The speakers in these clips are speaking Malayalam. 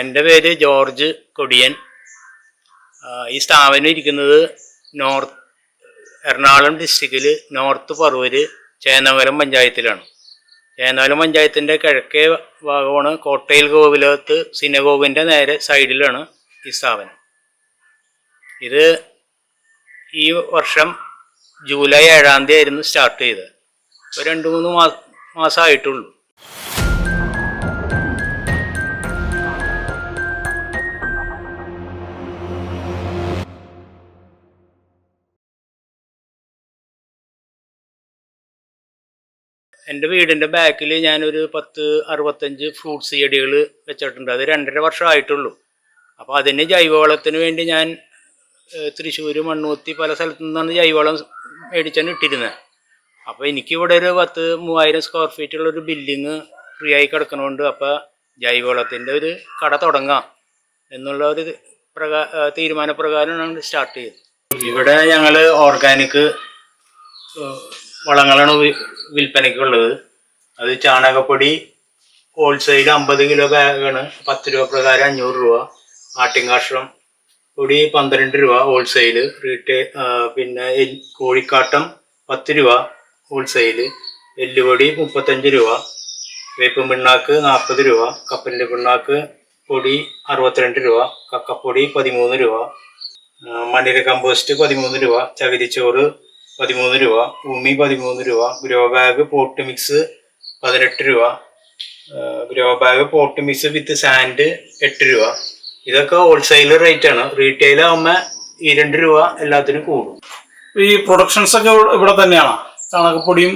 എന്റെ പേര് ജോർജ് കൊടിയൻ. ഈ സ്ഥാപനം ഇരിക്കുന്നത് നോർത്ത് എറണാകുളം ഡിസ്ട്രിക്റ്റിൽ നോർത്ത് പറവൂര് ചേന്നമംഗലം പഞ്ചായത്തിലാണ്. ചേന്നമംഗലം പഞ്ചായത്തിന്റെ കിഴക്കേ ഭാഗമാണ് കോട്ടയിൽ ഗോകുലത്ത് സിനഗോഗിന്റെ നേരെ സൈഡിലാണ് ഈ സ്ഥാപനം. ഇത് ഈ വർഷം ജൂലൈ ഏഴാം തീയതി ആയിരുന്നു സ്റ്റാർട്ട് ചെയ്തത്. ഇപ്പോൾ രണ്ട് മൂന്ന് മാസം മാസമായിട്ടുള്ളൂ എന്റെ വീടിന്റെ ബാക്കിൽ ഞാനൊരു പത്ത് അറുപത്തഞ്ച് ഫ്രൂട്ട്സ് ചെടികൾ വെച്ചിട്ടുണ്ട്. അത് രണ്ടര വർഷമായിട്ടുള്ളൂ അപ്പോൾ അതിന് ജൈവവളത്തിന് വേണ്ടി ഞാൻ തൃശ്ശൂർ മണ്ണൂത്തി പല സ്ഥലത്തു നിന്നാണ് ജൈവവളം മേടിച്ചാണ് ഇട്ടിരുന്നത് അപ്പോൾ എനിക്കിവിടെ ഒരു പത്ത് മൂവായിരം സ്ക്വയർ ഫീറ്റുള്ള ഒരു ബിൽഡിങ് ഫ്രീ ആയി കിടക്കണമുണ്ട് അപ്പോൾ ജൈവവളത്തിന്റെ ഒരു കട തുടങ്ങാം എന്നുള്ള ഒരു പ്രകാ തീരുമാനപ്രകാരമാണ് സ്റ്റാർട്ട് ചെയ്തത്. ഇവിടെ ഞങ്ങൾ ഓർഗാനിക് വളങ്ങളാണ് വിൽപ്പനയ്ക്കുള്ളത്. അത് ചാണകപ്പൊടി ഹോൾസെയിൽ അമ്പത് കിലോ ബാഗാണ്. പത്ത് രൂപ പ്രകാരം അഞ്ഞൂറ് രൂപ. ആട്ടിൻകാഷ്ടം പൊടി പന്ത്രണ്ട് രൂപ ഹോൾസെയിൽ റീറ്റെയിൽ പിന്നെ കോഴിക്കാട്ടം പത്ത് രൂപ ഹോൾസെയിൽ എല്ലുപൊടി മുപ്പത്തഞ്ച് രൂപ. വേപ്പും പിണ്ണാക്ക് നാൽപ്പത് രൂപ. കപ്പലിന്റെ പിണ്ണാക്ക് പൊടി അറുപത്തിരണ്ട് രൂപ. കക്കപ്പൊടി പതിമൂന്ന് രൂപ. മണ്ണിര കമ്പോസ്റ്റ് പതിമൂന്ന് രൂപ. ചകിരിച്ചോറ് പതിമൂന്ന് രൂപ ഭൂമി പതിമൂന്ന് രൂപ ഗ്രോ ബാഗ് പോട്ട് മിക്സ് പതിനെട്ട് രൂപ. Grow bag pot mix with sand എട്ട് രൂപ. ഇതൊക്കെ ഹോൾസെയിൽ റേറ്റ് ആണ്. റീറ്റെയിൽ ആകുമ്പോൾ ഈ രണ്ട് രൂപ എല്ലാത്തിനും കൂടും. ഈ പ്രൊഡക്ഷൻസ് ഒക്കെ ഇവിടെ- തന്നെയാണ്? ചാണകപ്പൊടിയും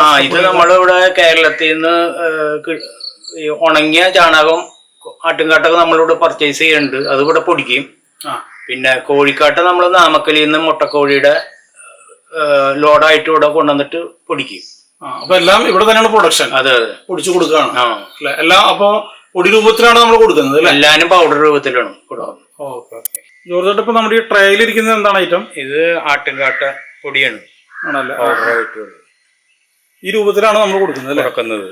ആ ഇത് നമ്മളിവിടെ കേരളത്തിൽ നിന്ന് ഈ ഉണങ്ങിയ ചാണകം ആട്ടുംകാട്ടൊക്കെ നമ്മളിവിടെ പർച്ചേസ് ചെയ്യുന്നുണ്ട്. അത് ഇവിടെ പൊടിക്കും. പിന്നെ കോഴിക്കാട്ട നമ്മൾ നാമക്കലിൽ നിന്ന് മുട്ടക്കോഴിയുടെ ലോഡായിട്ട് ഇവിടെ കൊണ്ടുവന്നിട്ട് പൊടിക്കും. അപ്പൊ എല്ലാം ഇവിടെ തന്നെയാണ് പ്രൊഡക്ഷൻ അതെ അതെ. പൊടിച്ചു കൊടുക്കുകയാണ് അല്ലേ? എല്ലാം അപ്പൊ പൊടി രൂപത്തിലാണ് നമ്മൾ കൊടുക്കുന്നത് അല്ലേ? എല്ലാനും പൗഡർ രൂപത്തിലാണ് കൊടുക്കുന്നത്. Okay okay. ജോർജ് ഇപ്പൊ നമ്മുടെ ഈ ട്രയിൽ ഇരിക്കുന്നത് എന്താണ് ഐറ്റം ഇത് ആട്ടിൻകാട്ട പൊടിയാണ്. ആണല്ലേ? ഈ രൂപത്തിലാണ് നമ്മൾ കൊടുക്കുന്നത് കൊടുക്കുന്നത്.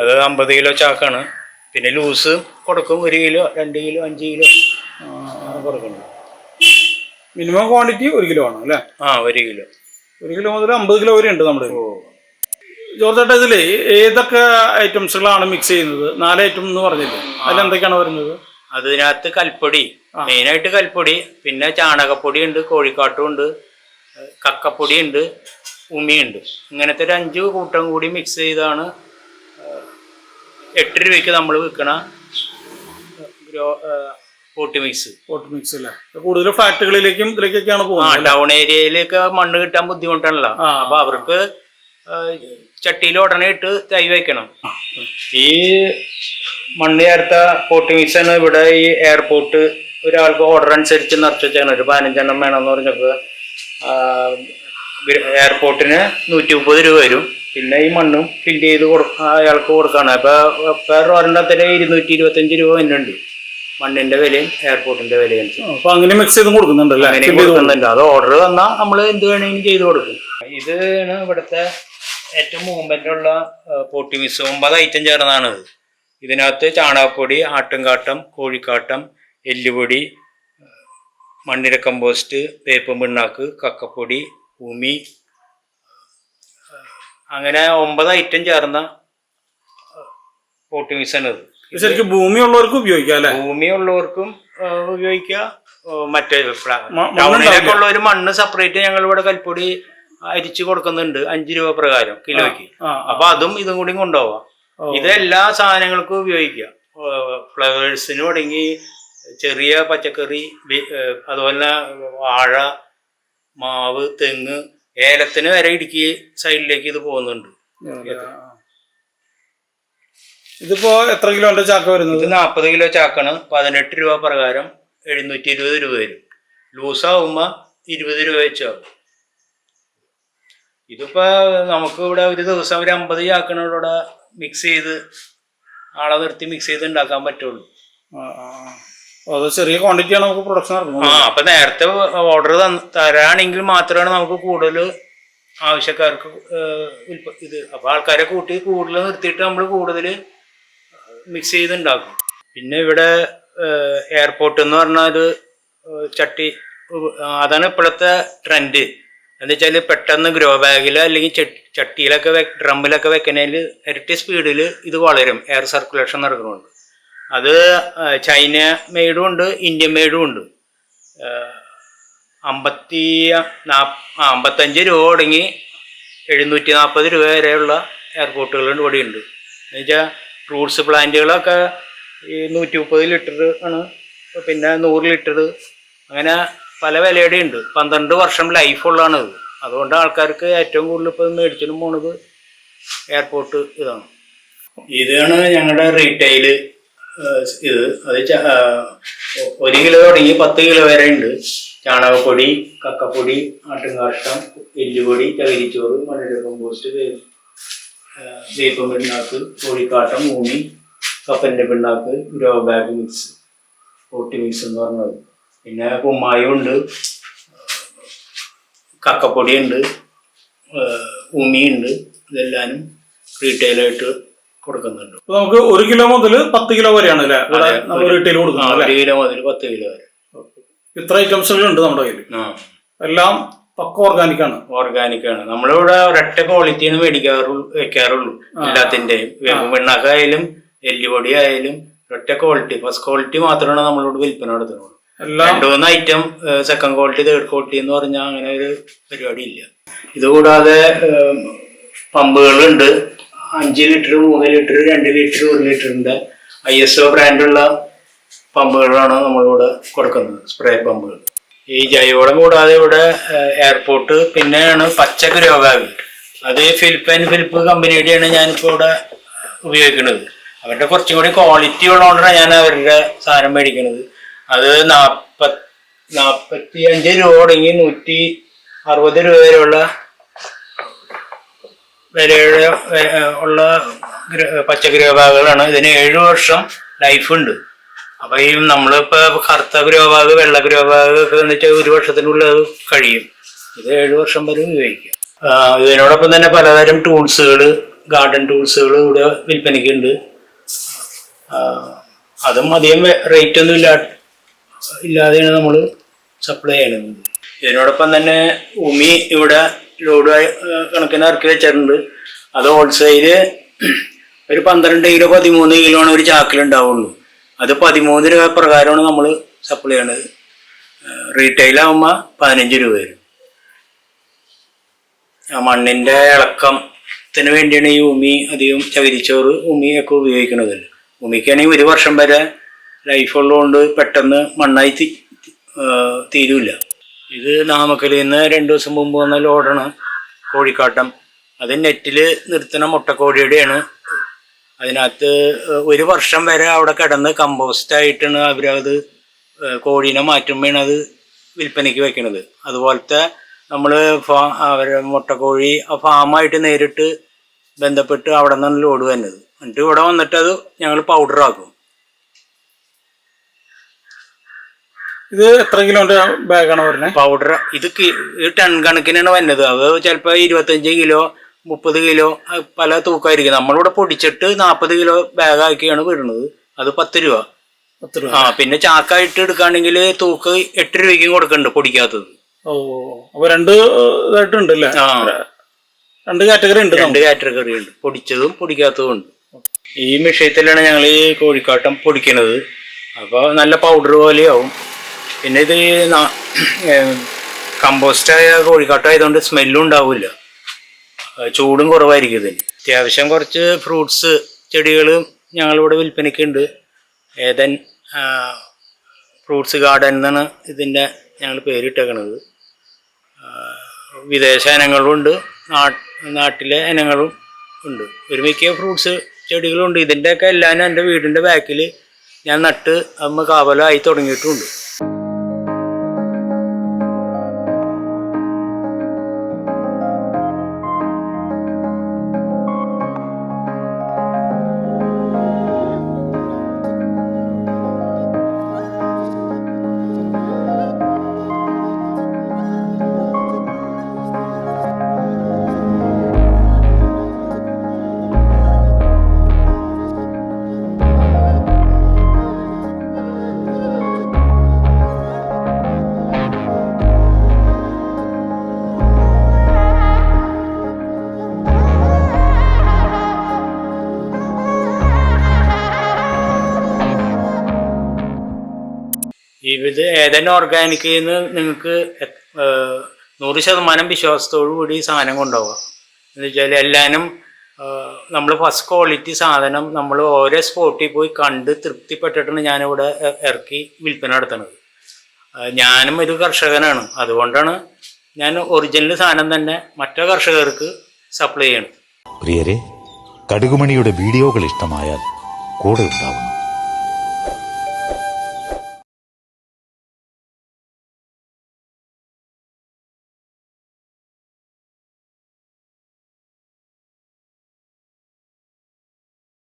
അത് അമ്പത് കിലോ ചാക്കാണ്. പിന്നെ ലൂസ് കൊടുക്കും ഒരു കിലോ രണ്ട് കിലോ അഞ്ച് കിലോ. അങ്ങനെ കൊടുക്കുന്നുണ്ട്. മിനിമം ക്വാണ്ടിറ്റി ഒരു കിലോ ആണ് അല്ലേ? ആ ഒരു കിലോ. ഒരു കിലോ മുതൽ അമ്പത് കിലോ വരെ ഉണ്ട് നമ്മുടെ ജോർജ് ചേട്ടാ ഇതിൽ ഏതൊക്കെ ഐറ്റംസുകളാണ് മിക്സ് ചെയ്യുന്നത്? നാല് ഐറ്റം എന്ന് പറഞ്ഞില്ലേ? അതിലെന്തൊക്കെയാണ് വരുന്നത്? അതിനകത്ത് കൽപ്പൊടി. മെയിനായിട്ട് കൽപ്പൊടി. പിന്നെ ചാണകപ്പൊടി ഉണ്ട് കോഴിക്കാട്ടും ഉണ്ട് കക്കപ്പൊടി ഉണ്ട് ഉമിയുണ്ട് ഇങ്ങനത്തെ ഒരു അഞ്ച് കൂട്ടം കൂടി മിക്സ് ചെയ്താണ് എട്ട് രൂപയ്ക്ക് നമ്മൾ വിൽക്കണ ഗ്രോ അല്ലേ? കൂടുതൽ ഫ്ലാറ്റുകളിലേക്കും ഇതിലേക്കൊക്കെയാണ് പോകുന്നത് ടൗൺ ഏരിയയിലൊക്കെ മണ്ണ് കിട്ടാൻ ബുദ്ധിമുട്ടാണല്ലോ. അപ്പൊ അവർക്ക് ചട്ടിയിൽ ഉടനെ ഇട്ട് തൈ വയ്ക്കണം. ഈ മണ്ണ് ചേർത്ത പോട്ടി മിക്സ് ആണ് ഇവിടെ ഈ എയർപോർട്ട് ഒരാൾക്ക് ഓർഡർ അനുസരിച്ച് നിറച്ചാണ് ഒരു പതിനഞ്ചെണ്ണം വേണമെന്ന് പറഞ്ഞപ്പോൾ എയർപോർട്ടിന് നൂറ്റി മുപ്പത് രൂപ വരും. പിന്നെ ഈ മണ്ണും ഫില്ല് ചെയ്ത് കൊടു അയാൾക്ക് കൊടുക്കാണ്. അപ്പൊ വേറെ ഒരെണ്ണത്തിന് ഇരുന്നൂറ്റി ഇരുപത്തഞ്ച് രൂപ വരുന്നുണ്ട് മണ്ണിന്റെ വിലയും എയർപോർട്ടിന്റെ വിലയും അപ്പൊ അങ്ങനെ മിക്സ് ചെയ്ത് കൊടുക്കുന്നുണ്ടല്ലോ? അങ്ങനെ കൊടുക്കുന്നുണ്ട്. അത് ഓർഡർ തന്നാൽ നമ്മൾ എന്ത് വേണമെങ്കിലും ചെയ്ത് കൊടുക്കും. ഇതാണ് ഇവിടുത്തെ ഏറ്റവും മൂവ്മെന്റ് ഉള്ള പോട്ടി മിസ് ഒമ്പത് ഐറ്റം ചേർന്നതാണ് ഇത്. ഇതിനകത്ത് ചാണകപ്പൊടി ആട്ടുംകാട്ടം കോഴിക്കാട്ടം എല്ലുപൊടി മണ്ണിര കമ്പോസ്റ്റ് വേപ്പും പിണ്ണാക്ക് കക്കപ്പൊടി ഭൂമി അങ്ങനെ ഒമ്പത് ഐറ്റം ചേർന്ന പോട്ടി ഇത്. ശരിക്കും ഭൂമിയുള്ളവർക്കും ഉപയോഗിക്കാം അല്ലെ? ഭൂമിയുള്ളവർക്കും ഉപയോഗിക്കുക മറ്റേ മ- ടൗണിലൊക്കെ ഉള്ള ഒരു മണ്ണ് സെപ്പറേറ്റ് ഞങ്ങൾ ഇവിടെ കൽപ്പൊടി അരിച്ചു കൊടുക്കുന്നുണ്ട് അഞ്ചു രൂപ പ്രകാരം കിലോയ്ക്ക്. അപ്പൊ അതും ഇതും കൂടി കൊണ്ടുപോവാം. ഇത് എല്ലാ സാധനങ്ങൾക്കും ഉപയോഗിക്കാം. ഫ്ലവേഴ്സിന് തുടങ്ങി ചെറിയ പച്ചക്കറി അതുപോലെ വാഴ മാവ് തെങ്ങ് ഏലത്തിന് വരെ ഇടുക്കി സൈഡിലേക്ക് ഇത് പോകുന്നുണ്ട്. ഇതിപ്പോ എത്ര കിലോന്റെ ചാക്ക വരുന്നത്? ഇത് നാൽപ്പത് കിലോ ചാക്കാണ്. പതിനെട്ട് രൂപ പ്രകാരം എഴുന്നൂറ്റി ഇരുപത് രൂപ വരും. ലൂസാവുമ്പോ ഇരുപത് രൂപ വെച്ചാകും ഇതിപ്പോ നമുക്ക് ഇവിടെ ഒരു ദിവസം ഒരു അമ്പത് ചാക്കാണ് ഇവിടെ മിക്സ് ചെയ്ത് ആളെ നിർത്തി മിക്സ് ചെയ്ത് ഉണ്ടാക്കാൻ പറ്റുള്ളൂ. അത് ചെറിയ ക്വാണ്ടിറ്റിയാണ് നമുക്ക് പ്രൊഡക്ഷൻ ആ അപ്പൊ നേരത്തെ ഓർഡർ തരാണെങ്കിൽ മാത്രമാണ് നമുക്ക് കൂടുതൽ ആവശ്യക്കാർക്ക് ഇത്. അപ്പൊ ആൾക്കാരെ കൂട്ടി കൂടുതൽ നിർത്തിയിട്ട് നമ്മൾ കൂടുതൽ മിക്സ് ചെയ്തുണ്ടാക്കും. പിന്നെ ഇവിടെ എയർപോർട്ട് എന്ന് പറഞ്ഞാൽ ഒരു ചട്ടി അതാണ് ഇപ്പോഴത്തെ ട്രെൻഡ് എന്താ വെച്ചാൽ പെട്ടെന്ന് ഗ്രോ ബാഗിൽ അല്ലെങ്കിൽ ചട്ടിയിലൊക്കെ വെ ഡ്രമ്മിലൊക്കെ വെക്കണേൽ ഇരട്ടി സ്പീഡിൽ ഇത് വളരും. എയർ സർക്കുലേഷൻ നടക്കുന്നുണ്ട് അത് ചൈന മെയ്ഡും ഉണ്ട് ഇന്ത്യൻ മെയ്ഡും ഉണ്ട് അമ്പത്തി അമ്പത്തഞ്ച് രൂപ തുടങ്ങി എഴുന്നൂറ്റി നാൽപ്പത് രൂപ വരെയുള്ള എയർപോർട്ടുകളുണ്ട് ഇവിടെയുണ്ട്. എന്നുവെച്ചാൽ ഫ്രൂട്ട്സ് പ്ലാന്റുകളൊക്കെ ഈ നൂറ്റി മുപ്പത് ലിറ്റർ ആണ്. പിന്നെ നൂറ് ലിറ്റർ. അങ്ങനെ പല വിലയുടെ ഉണ്ട് പന്ത്രണ്ട് വർഷം ലൈഫുള്ളതാണ് ഇത്. അതുകൊണ്ട് ആൾക്കാർക്ക് ഏറ്റവും കൂടുതൽ ഇപ്പോൾ മേടിച്ചിട്ട് പോണത് എയർപോർട്ട് ഇതാണ്. ഇതാണ് ഞങ്ങളുടെ റീറ്റെയിൽ ഇത്. അത് ഒരു കിലോ തുടങ്ങി പത്ത് കിലോ വരെ ഉണ്ട്. ചാണകപ്പൊടി കക്കപ്പൊടി ആട്ടിൻകാഷ്ടം എല്ലുപൊടി ചകിരിച്ചോറ് മണ്ണിര കമ്പോസ്റ്റ് വേ- ആ, വേപ്പൻ പിണ്ണാക്ക് കോഴിക്കാട്ടം ഊണി കപ്പലിന്റെ പിണ്ണാക്ക് ഗ്രോ ബാഗ് മിക്സ് ഓട്ടി മിക്സ് എന്ന് പറഞ്ഞത്. പിന്നെ കുമ്മായുണ്ട് ഉണ്ട് ഉമിയുണ്ട് ഇതെല്ലാനും റീറ്റെയിലായിട്ട് കൊടുക്കുന്നുണ്ട്. നമുക്ക് ഒരു കിലോ മുതൽ പത്ത് കിലോ വരെയാണ് അല്ലേ? നമ്മൾ റീറ്റെയിൽ കൊടുക്കുന്നത് ഒരു കിലോ മുതൽ പത്ത് കിലോ വരെ. ഇത്ര ഐറ്റംസ് ഉണ്ട് നമ്മുടെ കയ്യിൽ ആ. എല്ലാം പക്ക ഓർഗാനിക് ആണ്. ഓർഗാനിക് ആണ്. നമ്മളിവിടെ ഒരൊറ്റ ക്വാളിറ്റിയാണ് മേടിക്കാറുള്ളൂ വെക്കാറുള്ളൂ. എല്ലാത്തിന്റെയും. വെണ്ണക്കായാലും എല്ലുപൊടി ആയാലും ഒറ്റ ക്വാളിറ്റി ഫസ്റ്റ് ക്വാളിറ്റി മാത്രമാണ് നമ്മളിവിടെ വിൽപ്പന നടത്തുന്നത്. എല്ലാം രണ്ടു മൂന്ന് item second quality third quality എന്ന് പറഞ്ഞാൽ അങ്ങനെ ഒരു പരിപാടി ഇല്ല. ഇതുകൂടാതെ പമ്പുകളുണ്ട്. അഞ്ച് ലിറ്റർ മൂന്ന് ലിറ്റർ രണ്ട് ലിറ്റർ ഒരു ലിറ്ററിന്റെ ഐ എസ് ഒ ബ്രാൻഡുള്ള പമ്പുകളാണ് നമ്മളിവിടെ കൊടുക്കുന്നത്. സ്പ്രേ പമ്പുകൾ. ഈ ജൈവവളം കൂടാതെ ഇവിടെ എയർപോർട്ട് പിന്നെയാണ് പച്ചക്ക് രോഗാവി. അത് ഫിലിപ്പ് ആൻഡ് ഫിലിപ്പ് കമ്പനിയുടെയാണ് ഞാനിപ്പോൾ ഇവിടെ ഉപയോഗിക്കുന്നത്. അവരുടെ കുറച്ചും കൂടി ക്വാളിറ്റി ഉള്ളതുകൊണ്ടാണ് ഞാൻ അവരുടെ സാധനം മേടിക്കുന്നത്. അത് നാൽപ്പത് നാൽപ്പത്തി അഞ്ച് രൂപ തുടങ്ങി നൂറ്റി അറുപത് രൂപ വരെയുള്ള വിലയുടെ ഉള്ള പച്ചക്കറി വിഭാഗങ്ങളാണ് ഇതിന് ഏഴു വർഷം ലൈഫ് ഉണ്ട്. അപ്പൊ ഈ നമ്മളിപ്പോ കറുത്ത ഗ്രോബാഗ് വെള്ള ഗ്രോബാഗ് ഒക്കെ വന്നിട്ട് ഒരു വർഷത്തിനുള്ളിൽ അത് കഴിയും. ഇത് ഏഴു വർഷം വരെ ഉപയോഗിക്കാം. ഇതിനോടൊപ്പം തന്നെ പലതരം ടൂൾസുകൾ ഗാർഡൻ ടൂൾസുകൾ ഇവിടെ വിൽപ്പനയ്ക്കുണ്ട്. അതും അധികം റേറ്റ് ഒന്നും ഇല്ലാ ഇല്ലാതെയാണ് നമ്മൾ സപ്ലൈ ചെയ്യുന്നത്. ഇതിനോടൊപ്പം തന്നെ ഉമി ഇവിടെ ലോഡ് കണക്കിന് ഇറക്കി വെച്ചിട്ടുണ്ട്. അത് ഹോൾസെയിൽ ഒരു പന്ത്രണ്ട് കിലോ പതിമൂന്ന് കിലോ ആണ് ഒരു ചാക്കിൽ ഉണ്ടാവുള്ളൂ അത് പതിമൂന്ന് രൂപ പ്രകാരമാണ് നമ്മൾ സപ്ലൈ ചെയ്യണത്. റീറ്റെയിൽ ആകുമ്പോൾ പതിനഞ്ച് രൂപ വരും. ആ മണ്ണിന്റെ ഇളക്കത്തിന് വേണ്ടിയാണ് ഈ ഉമി അധികം ചകിരിച്ചോറ് ഉമിയൊക്കെ ഉപയോഗിക്കുന്നത് ഉമിക്കാണെങ്കിൽ ഒരു വർഷം വരെ ലൈഫ് ഉള്ളതുകൊണ്ട് പെട്ടെന്ന് മണ്ണായി തീരൂല ഇത് നാമക്കലിൽ നിന്ന് രണ്ട് ദിവസം മുമ്പ് വന്ന ലോഡാണ് കോഴിക്കാട്ടം. അത് നെറ്റിൽ നിർത്തുന്ന മുട്ടക്കോഴിയുടെയാണ് അതിനകത്ത് ഒരു വർഷം വരെ അവിടെ കിടന്ന് കമ്പോസ്റ്റ് ആയിട്ടാണ് അവരത് കോഴീനെ മാറ്റുമ്പോഴാണ് അത് വിൽപ്പനയ്ക്ക് വെക്കണത്. അതുപോലത്തെ നമ്മൾ ഫാ അവരെ മുട്ടക്കോഴി ആ ഫാമായിട്ട് നേരിട്ട് ബന്ധപ്പെട്ട് അവിടെ നിന്നാണ് ലോഡ് വരുന്നത്. എന്നിട്ട് ഇവിടെ വന്നിട്ട് അത് ഞങ്ങൾ പൗഡർ ആക്കും. ഇത് എത്ര കിലോന്റെ ബാഗാണ് വരുന്നത്? പൗഡർ ഇത് ഇത് ടൺ കണക്കിനാണ് വരുന്നത്. അത് ചിലപ്പോൾ ഇരുപത്തഞ്ച് കിലോ മുപ്പത് കിലോ പല തൂക്കമായിരിക്കും. നമ്മളിവിടെ പൊടിച്ചിട്ട് നാൽപ്പത് കിലോ ബാഗാക്കിയാണ് വിടുന്നത്. അത് പത്ത് രൂപ. പത്ത് രൂപ. ആ പിന്നെ ചാക്കായിട്ട് എടുക്കുകയാണെങ്കിൽ തൂക്ക് എട്ട് രൂപയ്ക്കും കൊടുക്കുന്നുണ്ട് പൊടിക്കാത്തത്. ഓ അപ്പൊ രണ്ട് ഇതായിട്ടുണ്ട് അല്ലേ ആ. രണ്ട് കാറ്റഗറി ഉണ്ട് രണ്ട് കാറ്റഗറി ഉണ്ട്. പൊടിച്ചതും പൊടിക്കാത്തതും ഉണ്ട്. ഈ മിഷയത്തിലാണ് ഞങ്ങൾ ഈ കോഴിക്കാട്ടം പൊടിക്കുന്നത് അപ്പോൾ നല്ല പൗഡർ പോലെയാവും. പിന്നെ ഇത് കമ്പോസ്റ്റായ കോഴിക്കാട്ടം ആയതുകൊണ്ട് സ്മെല്ലും ഉണ്ടാവില്ല. ചൂടും കുറവായിരിക്കും ഇതിന്. അത്യാവശ്യം കുറച്ച് ഫ്രൂട്ട്സ് ചെടികളും ഞങ്ങളിവിടെ വിൽപ്പനയ്ക്കുണ്ട്. ഏതൻ ഫ്രൂട്ട്സ് ഗാർഡൻ എന്നാണ് ഇതിന്റെ ഞങ്ങൾ പേരിട്ടേക്കണത്. വിദേശ ഇനങ്ങളും ഉണ്ട്. നാട്ടിലെ ഇനങ്ങളും ഉണ്ട്. ഒരു മിക്ക ഫ്രൂട്ട്സ് ചെടികളുണ്ട് ഇതിന്റെയൊക്കെ എല്ലാം എന്റെ വീടിന്റെ ബാക്കിൽ ഞാൻ നട്ട് അമ്മ കാവലായി തുടങ്ങിയിട്ടുണ്ട്. ഇത് ഏതെങ്കിലും ഓർഗാനിക്കിൽ നിന്ന് നിങ്ങൾക്ക് നൂറ് ശതമാനം വിശ്വാസത്തോടു കൂടി സാധനം കൊണ്ടുപോകാം എന്ന് വെച്ചാൽ എല്ലാവരും നമ്മൾ ഫസ്റ്റ് ക്വാളിറ്റി സാധനം നമ്മൾ ഓരോ സ്പോട്ടിൽ പോയി കണ്ട് തൃപ്തിപ്പെട്ടിട്ടാണ് ഞാനിവിടെ ഇറക്കി വിൽപ്പന നടത്തുന്നത്. ഞാനും ഒരു കർഷകനാണ്. അതുകൊണ്ടാണ് ഞാൻ ഒറിജിനൽ സാധനം തന്നെ മറ്റു കർഷകർക്ക് സപ്ലൈ ചെയ്യണം പ്രിയരെ കടുകുമണിയുടെ വീഡിയോകൾ ഇഷ്ടമായാൽ കൂടെ ഉണ്ടാവണം.